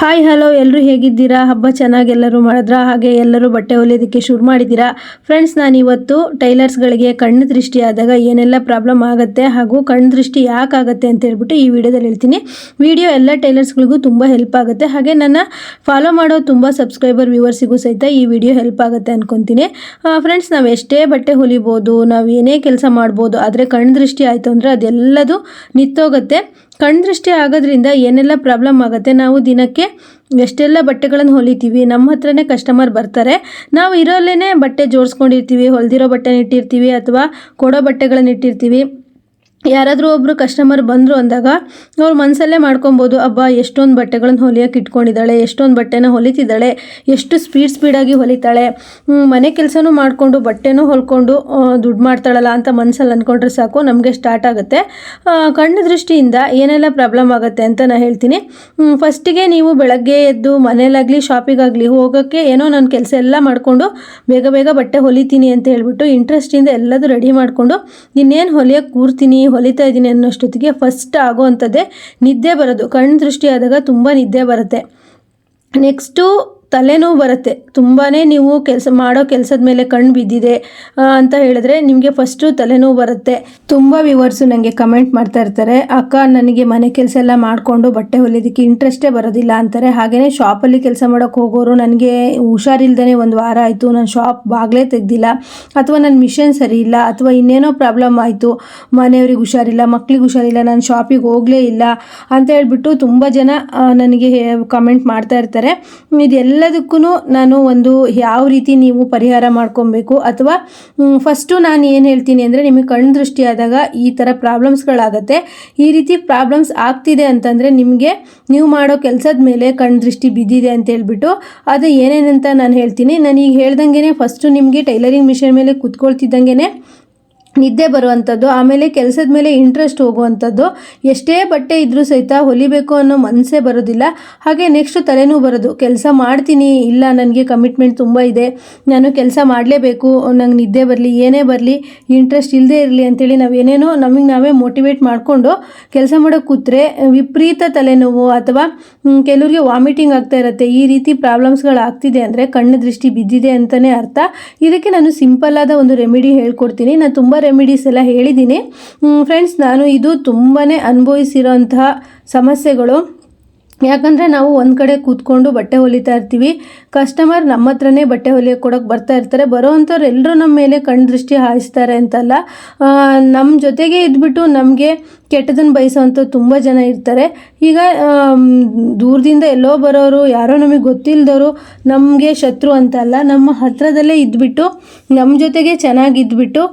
Hi hello ಎಲ್ಲರೂ ಹೇಗಿದ್ದೀರಾ? ಹಬ್ಬ ಚೆನ್ನಾಗಿ ಎಲ್ಲರೂ ಮಾಡಿದ್ರಾ? ಹಾಗೆ ಎಲ್ಲರೂ ಬಟ್ಟೆ ಹೊಲಿಯೋದಕ್ಕೆ ಶುರು ಮಾಡಿದ್ದೀರಾ? ಫ್ರೆಂಡ್ಸ್ ನಾನು ಇವತ್ತು ಟೈಲರ್ಸ್ಗಳಿಗೆ ಕಣ್ಣು ದೃಷ್ಟಿ ಆದಾಗ ಏನೆಲ್ಲ ಪ್ರಾಬ್ಲಮ್ ಆಗುತ್ತೆ ಹಾಗೂ ಕಣ್ಣು ದೃಷ್ಟಿ ಯಾಕೆ ಆಗುತ್ತೆ ಅಂತ ಹೇಳ್ಬಿಟ್ಟು ಈ ವಿಡಿಯೋದಲ್ಲಿ ಹೇಳ್ತೀನಿ. ವಿಡಿಯೋ ಎಲ್ಲ ಟೈಲರ್ಸ್ಗಳಿಗೂ ತುಂಬ ಹೆಲ್ಪ್ ಆಗುತ್ತೆ. ಹಾಗೆ ನನ್ನ ಫಾಲೋ ಮಾಡೋ ತುಂಬ ಸಬ್ಸ್ಕ್ರೈಬರ್ ವ್ಯೂವರ್ಸಿಗೂ ಸಹಿತ ಈ ವಿಡಿಯೋ ಹೆಲ್ಪ್ ಆಗುತ್ತೆ ಅಂದ್ಕೊತೀನಿ ಫ್ರೆಂಡ್ಸ್ ನಾವು ಎಷ್ಟೇ ಬಟ್ಟೆ ಹೊಲಿಬೋದು, ನಾವು ಏನೇ ಕೆಲಸ ಮಾಡ್ಬೋದು, ಆದರೆ ಕಣ್ಣು ದೃಷ್ಟಿ ಆಯಿತು ಅಂದರೆ ಅದೆಲ್ಲದು ನಿಂತೋಗುತ್ತೆ ಕಣ್ಣು ದೃಷ್ಟಿ ಆಗೋದ್ರಿಂದ ಏನೆಲ್ಲ ಪ್ರಾಬ್ಲಮ್ ಆಗುತ್ತೆ, ನಾವು ದಿನಕ್ಕೆ ಎಷ್ಟೆಲ್ಲ ಬಟ್ಟೆಗಳನ್ನು ಹೊಲಿತೀವಿ, ನಮ್ಮ ಹತ್ರನೇ ಕಸ್ಟಮರ್ ಬರ್ತಾರೆ. ನಾವು ಇರೋಲ್ಲೇ ಬಟ್ಟೆ ಜೋಡಿಸ್ಕೊಂಡಿರ್ತೀವಿ, ಹೊಲ್ದಿರೋ ಬಟ್ಟೆನ ಇಟ್ಟಿರ್ತೀವಿ ಅಥವಾ ಕೊಡೋ ಬಟ್ಟೆಗಳನ್ನ ಇಟ್ಟಿರ್ತೀವಿ. ಯಾರಾದರೂ ಒಬ್ಬರು ಕಸ್ಟಮರ್ ಬಂದರು ಅಂದಾಗ ಅವ್ರು ಮನಸಲ್ಲೇ ಮಾಡ್ಕೊಬೋದು, ಅಬ್ಬಾ, ಎಷ್ಟೊಂದು ಬಟ್ಟೆಗಳನ್ನು ಹೊಲಿಯೋಕೆ ಇಟ್ಕೊಂಡಿದ್ದಾಳೆ, ಎಷ್ಟೊಂದು ಬಟ್ಟೆನ ಹೊಲಿತಿದ್ದಾಳೆ, ಎಷ್ಟು ಸ್ಪೀಡ್ ಸ್ಪೀಡಾಗಿ ಹೊಲಿತಾಳೆ ಮನೆ ಕೆಲಸನೂ ಮಾಡಿಕೊಂಡು ಬಟ್ಟೆನೂ ಹೊಲ್ಕೊಂಡು ದುಡ್ಡು ಮಾಡ್ತಾಳಲ್ಲ ಅಂತ ಮನಸ್ಸಲ್ಲಿ ಅಂದ್ಕೊಂಡ್ರೆ ಸಾಕು, ನಮಗೆ ಸ್ಟಾರ್ಟ್ ಆಗುತ್ತೆ. ಕಣ್ಣು ದೃಷ್ಟಿಯಿಂದ ಏನೆಲ್ಲ ಪ್ರಾಬ್ಲಮ್ ಆಗುತ್ತೆ ಅಂತ ನಾನು ಹೇಳ್ತೀನಿ. ಫಸ್ಟಿಗೆ ನೀವು ಬೆಳಗ್ಗೆ ಎದ್ದು ಮನೇಲಾಗಲಿ ಶಾಪಿಗಾಗಲಿ ಹೋಗೋಕ್ಕೆ ಏನೋ ನನ್ನ ಕೆಲಸ ಎಲ್ಲ ಮಾಡಿಕೊಂಡು ಬೇಗ ಬೇಗ ಬಟ್ಟೆ ಹೊಲಿತೀನಿ ಅಂತ ಹೇಳಿಬಿಟ್ಟು ಇಂಟ್ರೆಸ್ಟಿಂದ ಎಲ್ಲದೂ ರೆಡಿ ಮಾಡಿಕೊಂಡು, ಇನ್ನೇನು ಹೊಲಿಯೋಕೆ ಕೂರ್ತೀನಿ ಹೊಲಿತಾ ಇದ್ದೀನಿ ಅನ್ನೋಷ್ಟೊತ್ತಿಗೆ ಫಸ್ಟ್ ಆಗೋವಂಥದ್ದೇ ನಿದ್ದೆ ಬರೋದು. ಕಣ್ಣು ದೃಷ್ಟಿ ಆದಾಗ ತುಂಬ ನಿದ್ದೆ ಬರುತ್ತೆ. ನೆಕ್ಸ್ಟು ತಲೆನೋವು ಬರುತ್ತೆ. ತುಂಬಾ ನೀವು ಕೆಲಸ ಮಾಡೋ ಕೆಲಸದ ಮೇಲೆ ಕಣ್ಣು ಬಿದ್ದಿದೆ ಅಂತ ಹೇಳಿದ್ರೆ ನಿಮಗೆ ಫಸ್ಟು ತಲೆನೋವು ಬರುತ್ತೆ. ತುಂಬ ವ್ಯೂವರ್ಸು ನನಗೆ ಕಮೆಂಟ್ ಮಾಡ್ತಾ ಇರ್ತಾರೆ, ಅಕ್ಕ, ನನಗೆ ಮನೆ ಕೆಲಸ ಎಲ್ಲ ಮಾಡಿಕೊಂಡು ಬಟ್ಟೆ ಹೊಲಿಯೋದಕ್ಕೆ ಇಂಟ್ರೆಸ್ಟೇ ಬರೋದಿಲ್ಲ ಅಂತಾರೆ. ಹಾಗೆಯೇ ಶಾಪಲ್ಲಿ ಕೆಲಸ ಮಾಡೋಕ್ಕೆ ಹೋಗೋರು ನನಗೆ ಹುಷಾರಿಲ್ದೇ ಒಂದು ವಾರ ಆಯಿತು, ನಾನು ಶಾಪ್ ಬಾಗಿಲೇ ತೆಗ್ದಿಲ್ಲ, ಅಥವಾ ನನ್ನ ಮಿಷನ್ ಸರಿ ಇಲ್ಲ, ಅಥವಾ ಇನ್ನೇನೋ ಪ್ರಾಬ್ಲಮ್ ಆಯಿತು, ಮನೆಯವ್ರಿಗೆ ಹುಷಾರಿಲ್ಲ, ಮಕ್ಳಿಗೆ ಹುಷಾರಿಲ್ಲ, ನಾನು ಶಾಪಿಗೆ ಹೋಗಲೇ ಇಲ್ಲ, ಅಂತ ಹೇಳ್ಬಿಟ್ಟು ತುಂಬ ಜನ ನನಗೆ ಕಮೆಂಟ್ ಮಾಡ್ತಾ ಇರ್ತಾರೆ. ಇದೆಲ್ಲದಕ್ಕೂ ನಾನು ಒಂದು ಯಾವ ರೀತಿ ನೀವು ಪರಿಹಾರ ಮಾಡ್ಕೊಬೇಕು ಅಥವಾ ಫಸ್ಟು ನಾನು ಏನು ಹೇಳ್ತೀನಿ ಅಂದರೆ ನಿಮಗೆ ಕಣ್ಣು ದೃಷ್ಟಿ ಆದಾಗ ಈ ಥರ ಪ್ರಾಬ್ಲಮ್ಸ್ಗಳಾಗತ್ತೆ ಈ ರೀತಿ ಪ್ರಾಬ್ಲಮ್ಸ್ ಆಗ್ತಿದೆ ಅಂತಂದರೆ ನಿಮಗೆ ನೀವು ಮಾಡೋ ಕೆಲಸದ ಮೇಲೆ ಕಣ್ಣು ದೃಷ್ಟಿ ಬಿದ್ದಿದೆ ಅಂತ ಹೇಳ್ಬಿಟ್ಟು ಅದು ಏನೇನಂತ ನಾನು ಹೇಳ್ತೀನಿ. ನಾನು ಈಗ ಹೇಳ್ದಂಗೆ ಫಸ್ಟು ನಿಮಗೆ ಟೈಲರಿಂಗ್ ಮಿಷಿನ್ ಮೇಲೆ ಕುತ್ಕೊಳ್ತಿದ್ದಂಗೆ ನಿದ್ದೆ ಬರುವಂಥದ್ದು, ಆಮೇಲೆ ಕೆಲಸದ ಮೇಲೆ ಇಂಟ್ರೆಸ್ಟ್ ಹೋಗುವಂಥದ್ದು, ಎಷ್ಟೇ ಬಟ್ಟೆ ಇದ್ರೂ ಸಹಿತ ಹೊಲಿಬೇಕು ಅನ್ನೋ ಮನಸ್ಸೇ ಬರೋದಿಲ್ಲ. ಹಾಗೆ ನೆಕ್ಸ್ಟ್ ತಲೆನೂ ಬರೋದು, ಕೆಲಸ ಮಾಡ್ತೀನಿ, ಇಲ್ಲ ನನಗೆ ಕಮಿಟ್ಮೆಂಟ್ ತುಂಬ ಇದೆ, ನಾನು ಕೆಲಸ ಮಾಡಲೇಬೇಕು, ನಂಗೆ ನಿದ್ದೆ ಬರಲಿ, ಏನೇ ಬರಲಿ ಇಂಟ್ರೆಸ್ಟ್ ಇಲ್ಲದೆ ಇರಲಿ ಅಂತೇಳಿ ನಾವು ಏನೇನೋ ನಮಗೆ ನಾವೇ ಮೋಟಿವೇಟ್ ಮಾಡಿಕೊಂಡು ಕೆಲಸ ಮಾಡೋ ಕೂತ್ರೆ ವಿಪರೀತ ತಲೆನೋವು ಅಥವಾ ಕೆಲವರಿಗೆ ವಾಮಿಟಿಂಗ್ ಆಗ್ತಾ ಇರುತ್ತೆ, ಈ ರೀತಿ ಪ್ರಾಬ್ಲಮ್ಸ್ಗಳು ಆಗ್ತಿದೆ ಅಂದರೆ ಕಣ್ಣು ದೃಷ್ಟಿ ಬಿದ್ದಿದೆ ಅಂತಲೇ ಅರ್ಥ. ಇದಕ್ಕೆ ನಾನು ಸಿಂಪಲ್ ಆದ ಒಂದು ರೆಮಿಡಿ ಹೇಳ್ಕೊಡ್ತೀನಿ. ನಾನು ತುಂಬ ರೆಮಿಡೀಸ್ ಎಲ್ಲ ಹೇಳಿದ್ದೀನಿ. ಫ್ರೆಂಡ್ಸ್ ನಾನು ಇದು ತುಂಬಾ ಅನುಭವಿಸಿರೋಂತಹ ಸಮಸ್ಯೆಗಳು. ಯಾಕಂದರೆ ನಾವು ಒಂದು ಕಡೆ ಕೂತ್ಕೊಂಡು ಬಟ್ಟೆ ಹೊಲಿತಾ ಇರ್ತೀವಿ. ಕಸ್ಟಮರ್ ನಮ್ಮ ಹತ್ರನೇ ಬಟ್ಟೆ ಹೊಲಿಯೋಕೆ ಕೊಡೋಕೆ ಬರ್ತಾ ಇರ್ತಾರೆ. ಬರೋ ಅಂಥವ್ರು ಎಲ್ಲರೂ ನಮ್ಮ ಮೇಲೆ ಕಣ್ದೃಷ್ಟಿ ಹಾಯಿಸ್ತಾರೆ ಅಂತಲ್ಲ. ನಮ್ಮ ಜೊತೆಗೆ ಇದ್ಬಿಟ್ಟು ನಮಗೆ ಕೆಟ್ಟದನ್ನು ಬಯಸೋವಂಥ ತುಂಬ ಜನ ಇರ್ತಾರೆ. ಈಗ ದೂರದಿಂದ ಎಲ್ಲೋ ಬರೋರು, ಯಾರೋ ನಮಗೆ ಗೊತ್ತಿಲ್ಲದವರು ನಮಗೆ ಶತ್ರು ಅಂತಲ್ಲ. ನಮ್ಮ ಹತ್ರದಲ್ಲೇ ಇದ್ಬಿಟ್ಟು ನಮ್ಮ ಜೊತೆಗೆ ಚೆನ್ನಾಗಿದ್ಬಿಟ್ಟು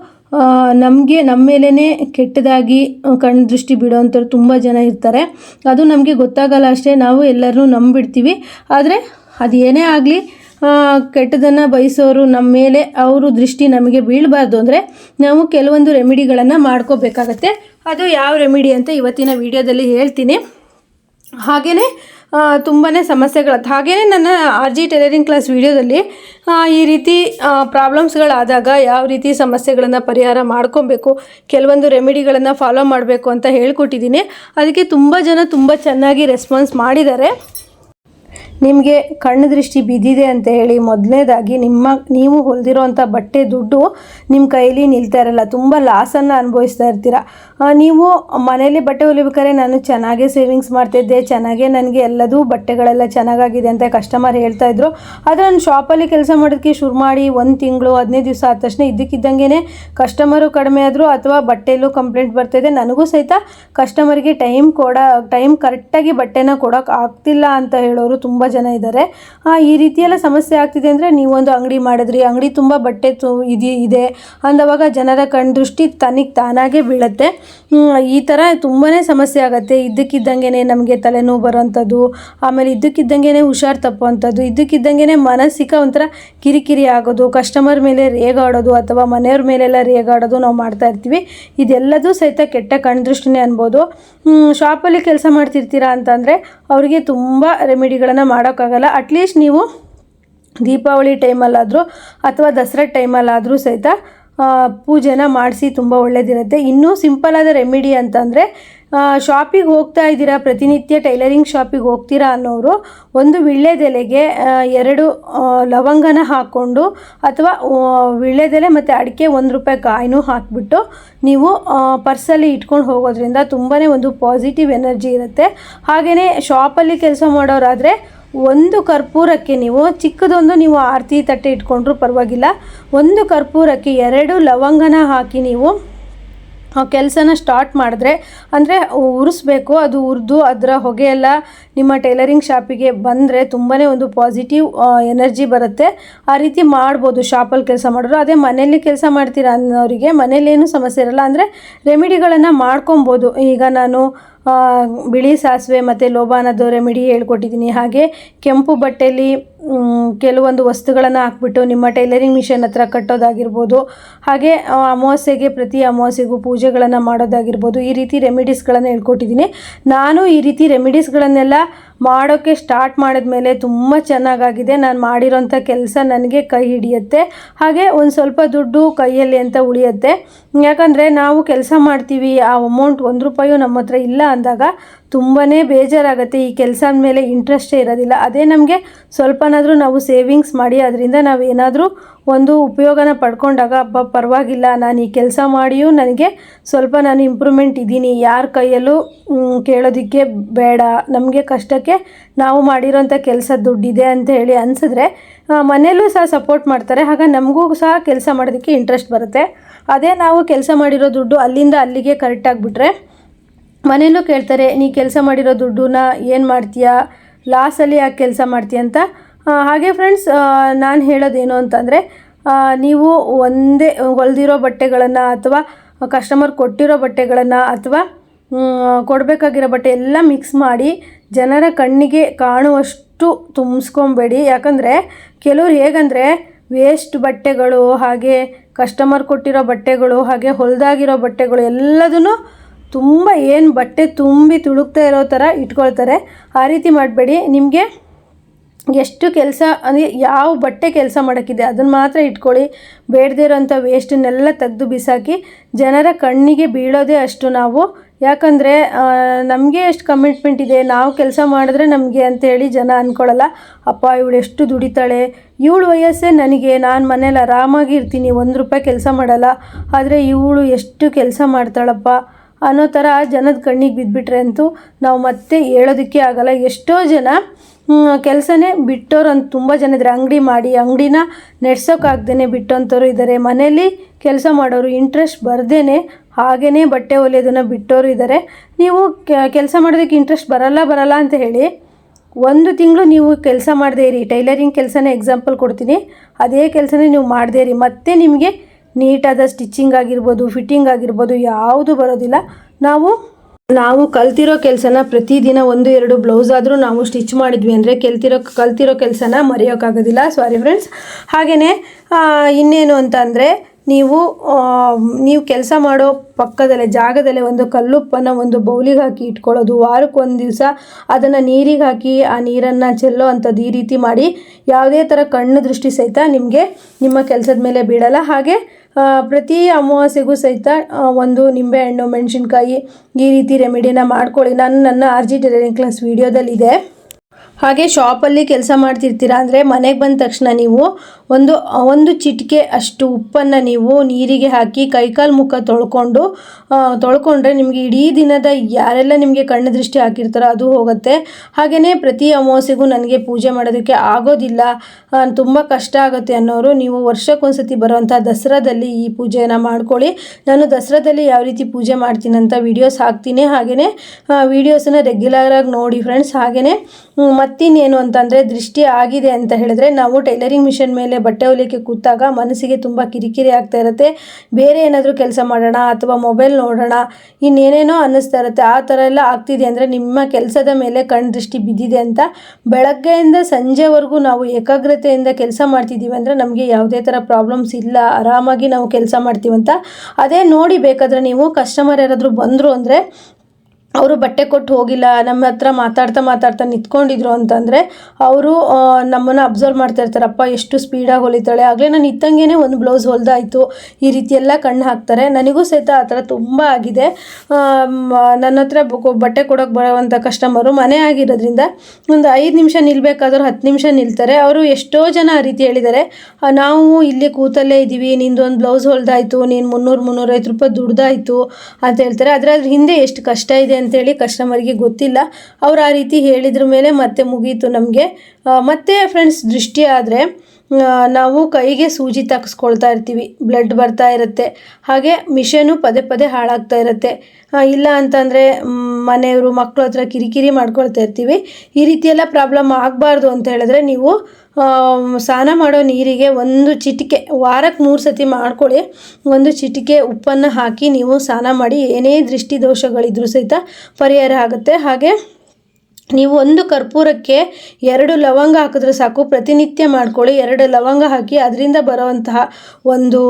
ನಮಗೆ ನಮ್ಮ ಮೇಲೇ ಕೆಟ್ಟದಾಗಿ ಕಣ್ಣು ದೃಷ್ಟಿ ಬಿಡೋವಂಥವ್ರು ತುಂಬ ಜನ ಇರ್ತಾರೆ. ಅದು ನಮಗೆ ಗೊತ್ತಾಗಲ್ಲ ಅಷ್ಟೇ, ನಾವು ಎಲ್ಲರನ್ನೂ ನಂಬಿಡ್ತೀವಿ. ಆದರೆ ಅದು ಏನೇ ಆಗಲಿ ಕೆಟ್ಟದನ್ನು ಬಯಸೋರು ನಮ್ಮ ಮೇಲೆ ಅವರು ದೃಷ್ಟಿ ನಮಗೆ ಬೀಳಬಾರ್ದು ಅಂದರೆ ನಾವು ಕೆಲವೊಂದು ರೆಮಿಡಿಗಳನ್ನು ಮಾಡ್ಕೋಬೇಕಾಗತ್ತೆ. ಅದು ಯಾವ ರೆಮಿಡಿ ಅಂತ ಇವತ್ತಿನ ವಿಡಿಯೋದಲ್ಲಿ ಹೇಳ್ತೀನಿ. ಹಾಗೆಯೇ ತುಂಬಾ ಸಮಸ್ಯೆಗಳು ಹಾಗೆಯೇ ನನ್ನ ಆರ್ ಜಿ ಟೈಲರಿಂಗ್ ಕ್ಲಾಸ್ ವೀಡಿಯೋದಲ್ಲಿ ಈ ರೀತಿ ಪ್ರಾಬ್ಲಮ್ಸ್ಗಳಾದಾಗ ಯಾವ ರೀತಿ ಸಮಸ್ಯೆಗಳನ್ನು ಪರಿಹಾರ ಮಾಡ್ಕೊಬೇಕು, ಕೆಲವೊಂದು ರೆಮಿಡಿಗಳನ್ನು ಫಾಲೋ ಮಾಡಬೇಕು ಅಂತ ಹೇಳ್ಕೊಟ್ಟಿದ್ದೀನಿ. ಅದಕ್ಕೆ ತುಂಬ ಜನ ತುಂಬ ಚೆನ್ನಾಗಿ ರೆಸ್ಪಾನ್ಸ್ ಮಾಡಿದ್ದಾರೆ. ನಿಮಗೆ ಕಣ್ಣು ದೃಷ್ಟಿ ಬಿದ್ದಿದೆ ಅಂತ ಹೇಳಿ ಮೊದಲನೇದಾಗಿ ನಿಮ್ಮ, ನೀವು ಹೊಲಿದಿರೋವಂಥ ಬಟ್ಟೆ ದುಡ್ಡು ನಿಮ್ಮ ಕೈಲಿ ನಿಲ್ತಾ ಇರಲ್ಲ, ತುಂಬ ಲಾಸನ್ನು ಅನುಭವಿಸ್ತಾ ಇರ್ತೀರ? ನೀವು ಮನೇಲಿ ಬಟ್ಟೆ ಹೊಲಿಬೇಕಾದ್ರೆ ನಾನು ಚೆನ್ನಾಗೇ ಸೇವಿಂಗ್ಸ್ ಮಾಡ್ತಿದ್ದೆ, ಚೆನ್ನಾಗೇ ನನಗೆ ಎಲ್ಲದೂ ಬಟ್ಟೆಗಳೆಲ್ಲ ಚೆನ್ನಾಗಾಗಿದೆ ಅಂತ ಕಸ್ಟಮರ್ ಹೇಳ್ತಾ ಇದ್ರು. ಆದರೆ ನಾನು ಶಾಪಲ್ಲಿ ಕೆಲಸ ಮಾಡೋದಕ್ಕೆ ಶುರು ಮಾಡಿ ಒಂದು ತಿಂಗಳು, ಹದಿನೈದು ದಿವಸ ಆದ ತಕ್ಷಣ ಇದ್ದಕ್ಕಿದ್ದಂಗೆ ಕಸ್ಟಮರು ಕಡಿಮೆ ಆದರೂ ಅಥವಾ ಬಟ್ಟೆಯಲ್ಲೂ ಕಂಪ್ಲೇಂಟ್ ಬರ್ತಾಯಿದೆ ನನಗೂ ಸಹಿತ ಕಸ್ಟಮರ್ಗೆ ಟೈಮ್ ಕೊಡ ಟೈಮ್ ಕರೆಕ್ಟಾಗಿ ಬಟ್ಟೆನ ಕೊಡೋಕೆ ಆಗ್ತಿಲ್ಲ ಅಂತ ಹೇಳೋರು ತುಂಬ ಜನ ಇದ್ದಾರೆ ಈ ರೀತಿಯೆಲ್ಲ ಸಮಸ್ಯೆ ಆಗ್ತಿದೆ ಅಂದರೆ ನೀವೊಂದು ಅಂಗಡಿ ಮಾಡಿದ್ರಿ, ಅಂಗಡಿ ತುಂಬ ಬಟ್ಟೆ ತು ಇದೆ ಅಂದವಾಗ ಜನರ ಕಣ್ದೃಷ್ಟಿ ತನಗೆ ತಾನಾಗೆ ಬೀಳುತ್ತೆ. ಈ ಥರ ತುಂಬಾ ಸಮಸ್ಯೆ ಆಗುತ್ತೆ. ಇದ್ದಕ್ಕಿದ್ದಂಗೆ ನಮಗೆ ತಲೆನೋವು ಬರೋವಂಥದ್ದು, ಆಮೇಲೆ ಇದ್ದಕ್ಕಿದ್ದಂಗೆ ಹುಷಾರು ತಪ್ಪುವಂಥದ್ದು ಇದ್ದಕ್ಕಿದ್ದಂಗೆ ಮಾನಸಿಕ ಒಂಥರ ಕಿರಿಕಿರಿ ಆಗೋದು ಕಸ್ಟಮರ್ ಮೇಲೆ ರೇಗಾಡೋದು ಅಥವಾ ಮನೆಯವ್ರ ಮೇಲೆಲ್ಲ ರೇಗಾಡೋದು ನಾವು ಮಾಡ್ತಾ ಇರ್ತೀವಿ. ಇದೆಲ್ಲದೂ ಸಹಿತ ಕೆಟ್ಟ ಕಣ್ದೃಷ್ಟಿನೇ ಅನ್ಬೋದು. ಶಾಪಲ್ಲಿ ಕೆಲಸ ಮಾಡ್ತಿರ್ತೀರಾ ಅಂತಂದರೆ ಅವರಿಗೆ ತುಂಬ ರೆಮಿಡಿಗಳನ್ನು ಮಾಡೋಕ್ಕಾಗಲ್ಲ. ಅಟ್ಲೀಸ್ಟ್ ನೀವು ದೀಪಾವಳಿ ಟೈಮಲ್ಲಾದರೂ ಅಥವಾ ದಸರಾ ಟೈಮಲ್ಲಾದರೂ ಸಹಿತ ಪೂಜೆನ ಮಾಡಿಸಿ ತುಂಬ ಒಳ್ಳೆಯದಿರುತ್ತೆ ಇನ್ನೂ ಸಿಂಪಲ್ ಆದ ರೆಮಿಡಿ ಅಂತಂದರೆ ಶಾಪಿಗೆ ಹೋಗ್ತಾ ಇದ್ದೀರಾ, ಪ್ರತಿನಿತ್ಯ ಟೈಲರಿಂಗ್ ಶಾಪಿಗೆ ಹೋಗ್ತೀರಾ ಅನ್ನೋರು, ಒಂದು ವಿಳ್ಳೆದೆಲೆಗೆ ಎರಡು ಲವಂಗನ ಹಾಕ್ಕೊಂಡು ಅಥವಾ ವಿಳ್ಳೆದೆಲೆ ಮತ್ತು ಅಡಿಕೆ ಒಂದು ರೂಪಾಯಿ ಕಾಯಿನೂ ಹಾಕಿಬಿಟ್ಟು, ನೀವು ಪರ್ಸಲ್ಲಿ ಇಟ್ಕೊಂಡು ಹೋಗೋದ್ರಿಂದ ತುಂಬಾ ಒಂದು ಪಾಸಿಟಿವ್ ಎನರ್ಜಿ ಇರುತ್ತೆ. ಹಾಗೆಯೇ ಶಾಪಲ್ಲಿ ಕೆಲಸ ಮಾಡೋರಾದರೆ ಒಂದು ಕರ್ಪೂರಕ್ಕೆ ನೀವು, ಚಿಕ್ಕದೊಂದು ನೀವು ಆರತಿ ತಟ್ಟೆ ಇಟ್ಕೊಂಡ್ರೂ ಪರವಾಗಿಲ್ಲ. ಒಂದು ಕರ್ಪೂರಕ್ಕೆ ಎರಡು ಲವಂಗನ ಹಾಕಿ ನೀವು ಕೆಲಸನ ಸ್ಟಾರ್ಟ್ ಮಾಡಿದ್ರೆ, ಅಂದರೆ ಉರಿಸ್ಬೇಕು, ಅದು ಉರಿದು ಅದರ ಹೊಗೆ ಎಲ್ಲ ನಿಮ್ಮ ಟೈಲರಿಂಗ್ ಶಾಪಿಗೆ ಬಂದರೆ ತುಂಬಾ ಒಂದು ಪಾಸಿಟಿವ್ ಎನರ್ಜಿ ಬರುತ್ತೆ. ಆ ರೀತಿ ಮಾಡ್ಬೋದು ಶಾಪಲ್ಲಿ ಕೆಲಸ ಮಾಡಿದ್ರು. ಅದೇ ಮನೆಯಲ್ಲಿ ಕೆಲಸ ಮಾಡ್ತೀರಾ ಅನ್ನೋರಿಗೆ ಮನೇಲಿ ಸಮಸ್ಯೆ ಇರಲ್ಲ, ಅಂದರೆ ರೆಮಿಡಿಗಳನ್ನು ಮಾಡ್ಕೊಬೋದು. ಈಗ ನಾನು ಬಿಳಿ ಸಾಸಿವೆ ಮತ್ತು ಲೋಬಾನ ದೋರೆ ಮಿಡಿ ಹೇಳ್ಕೊಟ್ಟಿದ್ದೀನಿ. ಹಾಗೆ ಕೆಂಪು ಬಟ್ಟೆಯಲ್ಲಿ ಕೆಲವೊಂದು ವಸ್ತುಗಳನ್ನು ಹಾಕ್ಬಿಟ್ಟು ನಿಮ್ಮ ಟೈಲರಿಂಗ್ ಮಿಷನ್ ಹತ್ರ ಕಟ್ಟೋದಾಗಿರ್ಬೋದು. ಹಾಗೆ ಅಮಾವಾಸ್ಯೆಗೆ ಪ್ರತಿ ಅಮಾವಾಸ್ಯೆಗೂ ಪೂಜೆಗಳನ್ನು ಮಾಡೋದಾಗಿರ್ಬೋದು. ಈ ರೀತಿ ರೆಮಿಡೀಸ್ಗಳನ್ನು ಹೇಳ್ಕೊಟ್ಟಿದ್ದೀನಿ. ನಾನು ಈ ರೀತಿ ರೆಮಿಡೀಸ್ಗಳನ್ನೆಲ್ಲ ಮಾಡೋಕ್ಕೆ ಸ್ಟಾರ್ಟ್ ಮಾಡಿದ ಮೇಲೆ ತುಂಬ ಚೆನ್ನಾಗಾಗಿದೆ. ನಾನು ಮಾಡಿರೋಂಥ ಕೆಲಸ ನನಗೆ ಕೈ ಹಿಡಿಯುತ್ತೆ. ಹಾಗೆ ಒಂದು ಸ್ವಲ್ಪ ದುಡ್ಡು ಕೈಯಲ್ಲಿ ಅಂತ ಉಳಿಯುತ್ತೆ. ಯಾಕಂದರೆ ನಾವು ಕೆಲಸ ಮಾಡ್ತೀವಿ, ಆ ಅಮೌಂಟ್ ಒಂದು ರೂಪಾಯು ನಮ್ಮ ಹತ್ರ ಇಲ್ಲ ಅಂದಾಗ ತುಂಬಾ ಬೇಜಾರಾಗುತ್ತೆ, ಈ ಕೆಲಸದ ಮೇಲೆ ಇಂಟ್ರೆಸ್ಟೇ ಇರೋದಿಲ್ಲ. ಅದೇ ನಮಗೆ ಸ್ವಲ್ಪನಾದರೂ ನಾವು ಸೇವಿಂಗ್ಸ್ ಮಾಡಿ, ಅದರಿಂದ ನಾವು ಏನಾದರೂ ಒಂದು ಉಪಯೋಗನ ಪಡ್ಕೊಂಡಾಗ, ಅಬ್ಬ, ಪರವಾಗಿಲ್ಲ, ನಾನು ಈ ಕೆಲಸ ಮಾಡಿಯೂ ನನಗೆ ಸ್ವಲ್ಪ ನಾನು ಇಂಪ್ರೂವ್ಮೆಂಟ್ ಇದ್ದೀನಿ. ಯಾರ ಕೈಯಲ್ಲೂ ಕೇಳೋದಕ್ಕೆ ಬೇಡ. ನಮಗೆ ಕಷ್ಟಕ್ಕೆ ನಾವು ಮಾಡಿರೋಂಥ ಕೆಲಸ ದುಡ್ಡಿದೆ ಅಂತ ಹೇಳಿ ಅನಿಸಿದ್ರೆ ಮನೆಯಲ್ಲೂ ಸಹ ಸಪೋರ್ಟ್ ಮಾಡ್ತಾರೆ. ಆಗ ನಮಗೂ ಸಹ ಕೆಲಸ ಮಾಡೋದಕ್ಕೆ ಇಂಟ್ರೆಸ್ಟ್ ಬರುತ್ತೆ. ಅದೇ ನಾವು ಕೆಲಸ ಮಾಡಿರೋ ದುಡ್ಡು ಅಲ್ಲಿಂದ ಅಲ್ಲಿಗೆ ಕರೆಕ್ಟಾಗಿಬಿಟ್ರೆ ಮನೇಲೂ ಕೇಳ್ತಾರೆ, ನೀ ಕೆಲಸ ಮಾಡಿರೋ ದುಡ್ಡನ್ನ ಏನು ಮಾಡ್ತೀಯಾ? ಲಾಸಲ್ಲಿ ಯಾಕೆ ಕೆಲಸ ಮಾಡ್ತೀಯ? ಅಂತ. ಹಾಗೆ ಫ್ರೆಂಡ್ಸ್ ನಾನು ಹೇಳೋದೇನು ಅಂತಂದರೆ ನೀವು ಒಂದೇ ಹೊಲ್ದಿರೋ ಬಟ್ಟೆಗಳನ್ನು ಅಥವಾ ಕಸ್ಟಮರ್ ಕೊಟ್ಟಿರೋ ಬಟ್ಟೆಗಳನ್ನು ಅಥವಾ ಕೊಡಬೇಕಾಗಿರೋ ಬಟ್ಟೆ ಎಲ್ಲ ಮಿಕ್ಸ್ ಮಾಡಿ ಜನರ ಕಣ್ಣಿಗೆ ಕಾಣುವಷ್ಟು ತುಂಬಿಸ್ಕೊಬೇಡಿ. ಯಾಕಂದರೆ ಕೆಲವ್ರು ಹೇಗಂದರೆ ವೇಸ್ಟ್ ಬಟ್ಟೆಗಳು ಹಾಗೆ ಕಸ್ಟಮರ್ ಕೊಟ್ಟಿರೋ ಬಟ್ಟೆಗಳು ಹಾಗೆ ಹೊಲ್ದಾಗಿರೋ ಬಟ್ಟೆಗಳು ಎಲ್ಲದನ್ನು ತುಂಬ ಏನು ಬಟ್ಟೆ ತುಂಬಿ ತುಳುಕ್ತಾ ಇರೋ ಥರ ಇಟ್ಕೊಳ್ತಾರೆ. ಆ ರೀತಿ ಮಾಡಬೇಡಿ. ನಿಮಗೆ ಎಷ್ಟು ಕೆಲಸ, ಅಂದರೆ ಯಾವ ಬಟ್ಟೆ ಕೆಲಸ ಮಾಡೋಕ್ಕಿದೆ ಅದನ್ನು ಮಾತ್ರ ಇಟ್ಕೊಳ್ಳಿ. ಬೇಡದೇ ಇರೋಂಥ ವೇಸ್ಟನ್ನೆಲ್ಲ ತೆಗೆದು ಬಿಸಾಕಿ. ಜನರ ಕಣ್ಣಿಗೆ ಬೀಳೋದೇ ಅಷ್ಟು ನಾವು. ಯಾಕಂದರೆ ನಮಗೆ ಎಷ್ಟು ಕಮಿಟ್ಮೆಂಟ್ ಇದೆ. ನಾವು ಕೆಲಸ ಮಾಡಿದ್ರೆ ನಮಗೆ ಅಂತೇಳಿ ಜನ ಅಂದ್ಕೊಳ್ಳಲ್ಲ ಅಪ್ಪ, ಇವಳು ಎಷ್ಟು ದುಡಿತಾಳೆ. ಇವಳು ವಯಸ್ಸೇ ನನಗೆ. ನಾನು ಮನೇಲಿ ಆರಾಮಾಗಿ ಇರ್ತೀನಿ. ಒಂದು ರೂಪಾಯಿ ಕೆಲಸ ಮಾಡಲ್ಲ. ಆದರೆ ಇವಳು ಎಷ್ಟು ಕೆಲಸ ಮಾಡ್ತಾಳಪ್ಪ. ಅನ್ನೋ ಥರ ಜನದ ಕಣ್ಣಿಗೆ ಬಿದ್ದುಬಿಟ್ರೆ ಅಂತೂ ನಾವು ಮತ್ತೆ ಹೇಳೋದಕ್ಕೆ ಆಗಲ್ಲ. ಎಷ್ಟೋ ಜನ ಕೆಲಸನೇ ಬಿಟ್ಟೋರು ಅಂತ ತುಂಬ ಜನ ಇದ್ದಾರೆ ಅಂಗಡಿ ಮಾಡಿ, ಅಂಗಡಿನ ನೆಡ್ಸೋಕ್ಕಾಗ್ದೇ ಬಿಟ್ಟೋಂಥವ್ರು ಇದ್ದಾರೆ ಮನೇಲಿ ಕೆಲಸ ಮಾಡೋರು ಇಂಟ್ರೆಸ್ಟ್ ಬರ್ದೇ ಹಾಗೇ ಬಟ್ಟೆ ಹೊಲಿಯೋದನ್ನು ಬಿಟ್ಟೋರು ಇದ್ದಾರೆ ನೀವು ಕೆಲಸ ಮಾಡೋದಕ್ಕೆ ಇಂಟ್ರೆಸ್ಟ್ ಬರಲ್ಲ ಬರಲ್ಲ ಅಂತ ಹೇಳಿ ಒಂದು ತಿಂಗಳು ನೀವು ಕೆಲಸ ಮಾಡದೇ ಇರಿ. ಟೈಲರಿಂಗ್ ಕೆಲಸನೇ ಎಕ್ಸಾಂಪಲ್ ಕೊಡ್ತೀನಿ. ಅದೇ ಕೆಲಸನೇ ನೀವು ಮಾಡದೇ ಇರಿ. ಮತ್ತೆ ನಿಮಗೆ ನೀಟಾದ ಸ್ಟಿಚ್ಚಿಂಗ್ ಆಗಿರ್ಬೋದು, ಫಿಟ್ಟಿಂಗ್ ಆಗಿರ್ಬೋದು, ಯಾವುದು ಬರೋದಿಲ್ಲ. ನಾವು ನಾವು ಕಲ್ತಿರೋ ಕೆಲಸನ ಪ್ರತಿದಿನ ಒಂದು, ಎರಡು ಬ್ಲೌಸ್ ಆದರೂ ನಾವು ಸ್ಟಿಚ್ ಮಾಡಿದ್ವಿ ಅಂದರೆ ಕಲ್ತಿರೋ ಕಲ್ತಿರೋ ಕೆಲಸನ ಮರೆಯೋಕ್ಕಾಗೋದಿಲ್ಲ ಸಾರಿ ಫ್ರೆಂಡ್ಸ್ ಹಾಗೆಯೇ ಇನ್ನೇನು ಅಂತ ನೀವು ನೀವು ಕೆಲಸ ಮಾಡೋ ಪಕ್ಕದಲ್ಲೇ, ಜಾಗದಲ್ಲೇ ಒಂದು ಕಲ್ಲುಪ್ಪನ್ನು ಒಂದು ಬೌಲಿಗೆ ಹಾಕಿ ಇಟ್ಕೊಳ್ಳೋದು, ವಾರಕ್ಕೆ ಒಂದು ದಿವಸ ಅದನ್ನು ನೀರಿಗೆ ಹಾಕಿ ಆ ನೀರನ್ನು ಚೆಲ್ಲೋ ಅಂಥದ್ದು ಈ ರೀತಿ ಮಾಡಿ, ಯಾವುದೇ ಥರ ಕಣ್ಣು ದೃಷ್ಟಿ ಸಹಿತ ನಿಮಗೆ ನಿಮ್ಮ ಕೆಲಸದ ಮೇಲೆ ಬೀಳಲ್ಲ. ಹಾಗೆ ಪ್ರತಿ ಅಮಾವಾಸ್ಯೆಗೂ ಸಹಿತ ಒಂದು ನಿಂಬೆಹಣ್ಣು ಮೆಣಸಿನ್ಕಾಯಿ ಈ ರೀತಿ ರೆಮಿಡಿನ ಮಾಡ್ಕೊಳ್ಳಿ. ನಾನು ನನ್ನ ಆರ್ ಜಿ ಟೆಲರಿಂಗ್ ಕ್ಲಾಸ್ ವೀಡಿಯೋದಲ್ಲಿದೆ ಹಾಗೆ ಶಾಪಲ್ಲಿ ಕೆಲಸ ಮಾಡ್ತಿರ್ತೀರ ಅಂದರೆ ಮನೆಗೆ ಬಂದ ತಕ್ಷಣ ನೀವು ಒಂದು ಒಂದು ಚಿಟಿಕೆ ಅಷ್ಟು ಉಪ್ಪನ್ನು ನೀವು ನೀರಿಗೆ ಹಾಕಿ ಕೈಕಾಲು ಮುಖ ತೊಳ್ಕೊಂಡು ತೊಳ್ಕೊಂಡ್ರೆ ನಿಮಗೆ ಇಡೀ ದಿನದ ಯಾರೆಲ್ಲ ನಿಮಗೆ ಕಣ್ಣು ದೃಷ್ಟಿ ಹಾಕಿರ್ತಾರೋ ಅದು ಹೋಗುತ್ತೆ. ಹಾಗೆಯೇ ಪ್ರತಿ ಅಮಾವಾಸ್ಯೆಗೂ ನನಗೆ ಪೂಜೆ ಮಾಡೋದಕ್ಕೆ ಆಗೋದಿಲ್ಲ ತುಂಬ ಕಷ್ಟ ಆಗುತ್ತೆ ಅನ್ನೋರು ನೀವು ವರ್ಷಕ್ಕೊಂದ್ಸತಿ ಬರುವಂಥ ದಸರಾದಲ್ಲಿ ಈ ಪೂಜೆಯನ್ನು ಮಾಡ್ಕೊಳ್ಳಿ. ನಾನು ದಸರಾದಲ್ಲಿ ಯಾವ ರೀತಿ ಪೂಜೆ ಮಾಡ್ತೀನಿ ಅಂತ ವೀಡಿಯೋಸ್ ಹಾಕ್ತೀನಿ ಹಾಗೆಯೇ ವೀಡಿಯೋಸನ್ನು ರೆಗ್ಯುಲರಾಗಿ ನೋಡಿ ಫ್ರೆಂಡ್ಸ್ ಹಾಗೆಯೇ ಮತ್ತಿನ್ನೇನು ಅಂತಂದರೆ ದೃಷ್ಟಿ ಆಗಿದೆ ಅಂತ ಹೇಳಿದ್ರೆ ನಾವು ಟೈಲರಿಂಗ್ ಮಿಷನ್ ಮೇಲೆ ಬಟ್ಟೆ ಹೊಲಿಯಕ್ಕೆ ಕೂತಾಗ ಮನಸ್ಸಿಗೆ ತುಂಬ ಕಿರಿಕಿರಿ ಆಗ್ತಾ ಇರುತ್ತೆ. ಬೇರೆ ಏನಾದರೂ ಕೆಲಸ ಮಾಡೋಣ ಅಥವಾ ಮೊಬೈಲ್ ನೋಡೋಣ, ಇನ್ನೇನೇನೋ ಅನ್ನಿಸ್ತಾ ಇರುತ್ತೆ. ಆ ಥರ ಎಲ್ಲ ಆಗ್ತಿದೆ ಅಂದರೆ ನಿಮ್ಮ ಕೆಲಸದ ಮೇಲೆ ಕಣ್ಣು ದೃಷ್ಟಿ ಬಿದ್ದಿದೆ ಅಂತ ಬೆಳಗ್ಗೆಯಿಂದ ಸಂಜೆವರೆಗೂ ನಾವು ಏಕಾಗ್ರತೆಯಿಂದ ಕೆಲಸ ಮಾಡ್ತಿದ್ದೀವಿ ಅಂದರೆ ನಮಗೆ ಯಾವುದೇ ಥರ ಪ್ರಾಬ್ಲಮ್ಸ್ ಇಲ್ಲ. ಆರಾಮಾಗಿ ನಾವು ಕೆಲಸ ಮಾಡ್ತೀವಂತ ಅದೇ ನೋಡಿ ಬೇಕಾದರೆ ನೀವು ಕಸ್ಟಮರ್ ಯಾರಾದರೂ ಬಂದರು ಅಂದರೆ ಅವರು ಬಟ್ಟೆ ಕೊಟ್ಟು ಹೋಗಿಲ್ಲ, ನಮ್ಮ ಹತ್ರ ಮಾತಾಡ್ತಾ ಮಾತಾಡ್ತಾ ನಿಂತ್ಕೊಂಡಿದ್ರು ಅಂತಂದರೆ ಅವರು ನಮ್ಮನ್ನು ಅಬ್ಸರ್ವ್ ಮಾಡ್ತಾ ಇರ್ತಾರಪ್ಪ ಎಷ್ಟು ಸ್ಪೀಡಾಗಿ ಹೊಲಿತಾಳೆ. ಆಗಲೇ ನಾನು ಇತ್ತಂಗೆ ಒಂದು ಬ್ಲೌಸ್ ಹೊಲ್ದಾಯ್ತು. ಈ ರೀತಿ ಎಲ್ಲ ಕಣ್ಣು ಹಾಕ್ತಾರೆ. ನನಗೂ ಸಹಿತ ಆ ಥರ ತುಂಬ ಆಗಿದೆ. ನನ್ನ ಹತ್ರ ಬಟ್ಟೆ ಕೊಡೋಕೆ ಬರೋವಂಥ ಕಸ್ಟಮರು ಮನೆ ಆಗಿರೋದ್ರಿಂದ ಒಂದು ಐದು ನಿಮಿಷ ನಿಲ್ಲಬೇಕಾದ್ರೂ ಹತ್ತು ನಿಮಿಷ ನಿಲ್ತಾರೆ. ಅವರು ಎಷ್ಟೋ ಜನ ಆ ರೀತಿ ಹೇಳಿದ್ದಾರೆ. ನಾವು ಇಲ್ಲಿ ಕೂತಲ್ಲೇ ಇದ್ದೀವಿ ನಿಂದು ಒಂದು ಬ್ಲೌಸ್ ಹೊಲ್ದಾಯ್ತು, ನೀನು ಮುನ್ನೂರು ಮುನ್ನೂರೈವತ್ತು ರೂಪಾಯಿ ದುಡ್ದಾಯ್ತು ಅಂತ ಹೇಳ್ತಾರೆ. ಆದರೆ ಅದ್ರ ಹಿಂದೆ ಎಷ್ಟು ಕಷ್ಟ ಇದೆ ಅಂತೇಳಿ ಕಸ್ಟಮರ್ಗೆ ಗೊತ್ತಿಲ್ಲ. ಅವ್ರು ಆ ರೀತಿ ಹೇಳಿದ್ರ ಮೇಲೆ ಮತ್ತೆ ಮುಗೀತು ನಮಗೆ. ಮತ್ತೆ ಫ್ರೆಂಡ್ಸ್ ದೃಷ್ಟಿ ಆದರೆ ನಾವು ಕೈಗೆ ಸೂಜಿ ತಗ್ಸ್ಕೊಳ್ತಾ ಇರ್ತೀವಿ. ಬ್ಲಡ್ ಬರ್ತಾ ಇರುತ್ತೆ. ಹಾಗೆ ಮಿಷನು ಪದೇ ಪದೇ ಹಾಳಾಗ್ತಾ ಇರುತ್ತೆ. ಇಲ್ಲ ಅಂತಂದರೆ ಮನೆಯವರು ಮಕ್ಕಳ ಹತ್ರ ಕಿರಿಕಿರಿ ಮಾಡ್ಕೊಳ್ತಾ ಇರ್ತೀವಿ. ಈ ರೀತಿಯೆಲ್ಲ ಪ್ರಾಬ್ಲಮ್ ಆಗಬಾರ್ದು ಅಂತ ಹೇಳಿದ್ರೆ ನೀವು ಸ್ನಾನ ಮಾಡೋ ನೀರಿಗೆ ಒಂದು ಚಿಟಿಕೆ ವಾರಕ್ಕೆ ಮೂರು ಸತಿ ಮಾಡ್ಕೊಳ್ಳಿ. ಒಂದು ಚಿಟಿಕೆ ಉಪ್ಪನ್ನು ಹಾಕಿ ನೀವು ಸ್ನಾನ ಮಾಡಿ. ಏನೇ ದೃಷ್ಟಿ ದೋಷಗಳಿದ್ರೂ ಸಹಿತ ಪರಿಹಾರ ಆಗುತ್ತೆ. ಹಾಗೆ ನೀವು ಒಂದು ಕರ್ಪೂರಕ್ಕೆ ಎರಡು ಲವಂಗ ಹಾಕಿದ್ರೆ ಸಾಕು, ಪ್ರತಿನಿತ್ಯ ಮಾಡ್ಕೊಳ್ಳಿ, ಎರಡು ಲವಂಗ ಹಾಕಿ ಅದರಿಂದ ಬರುವಂತಹ ಒಂದು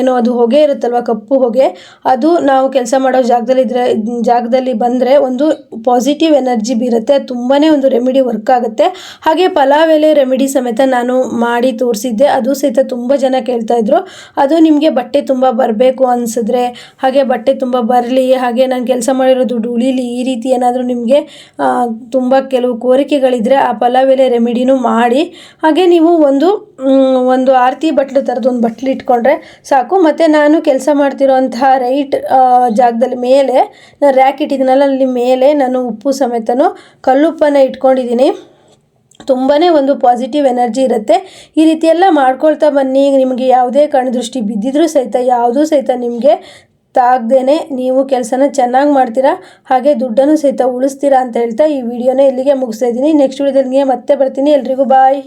ಏನೋ ಅದು ಹೊಗೆ ಇರುತ್ತಲ್ವ, ಕಪ್ಪು ಹೊಗೆ, ಅದು ನಾವು ಕೆಲಸ ಮಾಡೋ ಜಾಗದಲ್ಲಿ ಇದ್ರೆ, ಜಾಗದಲ್ಲಿ ಬಂದರೆ ಒಂದು ಪಾಸಿಟಿವ್ ಎನರ್ಜಿ ಬೀರುತ್ತೆ ತುಂಬಾ ಒಂದು ರೆಮಿಡಿ ವರ್ಕ್ ಆಗುತ್ತೆ. ಹಾಗೆ ಪಲಾವ್ ಎಲೆ ರೆಮಿಡಿ ಸಮೇತ ನಾನು ಮಾಡಿ ತೋರಿಸಿದ್ದೆ, ಅದು ಸಹಿತ ತುಂಬ ಜನ ಕೇಳ್ತಾ ಇದ್ರು. ಅದು ನಿಮಗೆ ಬಟ್ಟೆ ತುಂಬ ಬರಬೇಕು ಅನಿಸಿದ್ರೆ, ಹಾಗೆ ಬಟ್ಟೆ ತುಂಬ ಬರಲಿ, ಹಾಗೆ ನಾನು ಕೆಲಸ ಮಾಡಿರೋ ದುಡ್ಡು ಉಳಿಲಿ, ಈ ರೀತಿ ಏನಾದರೂ ನಿಮಗೆ ತುಂಬ ಕೆಲವು ಕೋರಿಕೆಗಳಿದ್ರೆ ಆ ಪಲಾವ್ ಎಲೆ ರೆಮಿಡಿನೂ ಮಾಡಿ. ಹಾಗೆ ನೀವು ಒಂದು ಒಂದು ಆರತಿ ಬಟ್ಲು ಥರದ್ದು ಒಂದು ಬಟ್ಲು ಇಟ್ಕೊಂಡ್ರೆ ಸಾಕು. ಮತ್ತು ನಾನು ಕೆಲಸ ಮಾಡ್ತಿರೋಂತಹ ರೈಟ್ ಜಾಗದಲ್ಲಿ ಮೇಲೆ, ನಾನು ರ್ಯಾಕ್ ಇಟ್ಟಿದ್ದೀನಲ್ಲ ಅಲ್ಲಿ ಮೇಲೆ ನಾನು ಉಪ್ಪು ಸಮೇತನೂ ಕಲ್ಲುಪ್ಪನ್ನು ಇಟ್ಕೊಂಡಿದ್ದೀನಿ. ತುಂಬಾ ಒಂದು ಪಾಸಿಟಿವ್ ಎನರ್ಜಿ ಇರುತ್ತೆ. ಈ ರೀತಿ ಎಲ್ಲ ಮಾಡ್ಕೊಳ್ತಾ ಬನ್ನಿ. ನಿಮಗೆ ಯಾವುದೇ ಕಣದೃಷ್ಟಿ ಬಿದ್ದಿದ್ರೂ ಸಹಿತ, ಯಾವುದೂ ಸಹಿತ ನಿಮಗೆ ತಾಗ್ದೇನೆ ನೀವು ಕೆಲಸನ ಚೆನ್ನಾಗಿ ಮಾಡ್ತೀರಾ? ಹಾಗೆ ದುಡ್ಡನ್ನು ಸಹಿತ ಉಳಿಸ್ತೀರಾ ಅಂತ ಹೇಳ್ತಾ ಈ ವಿಡಿಯೋನ ಇಲ್ಲಿಗೆ ಮುಗಿಸ್ತಾ ಇದ್ದೀನಿ. ನೆಕ್ಸ್ಟ್ ವಿಡಿಯೋದಲ್ಲಿ ಮತ್ತೆ ಬರ್ತೀನಿ. ಎಲ್ರಿಗೂ ಬಾಯ್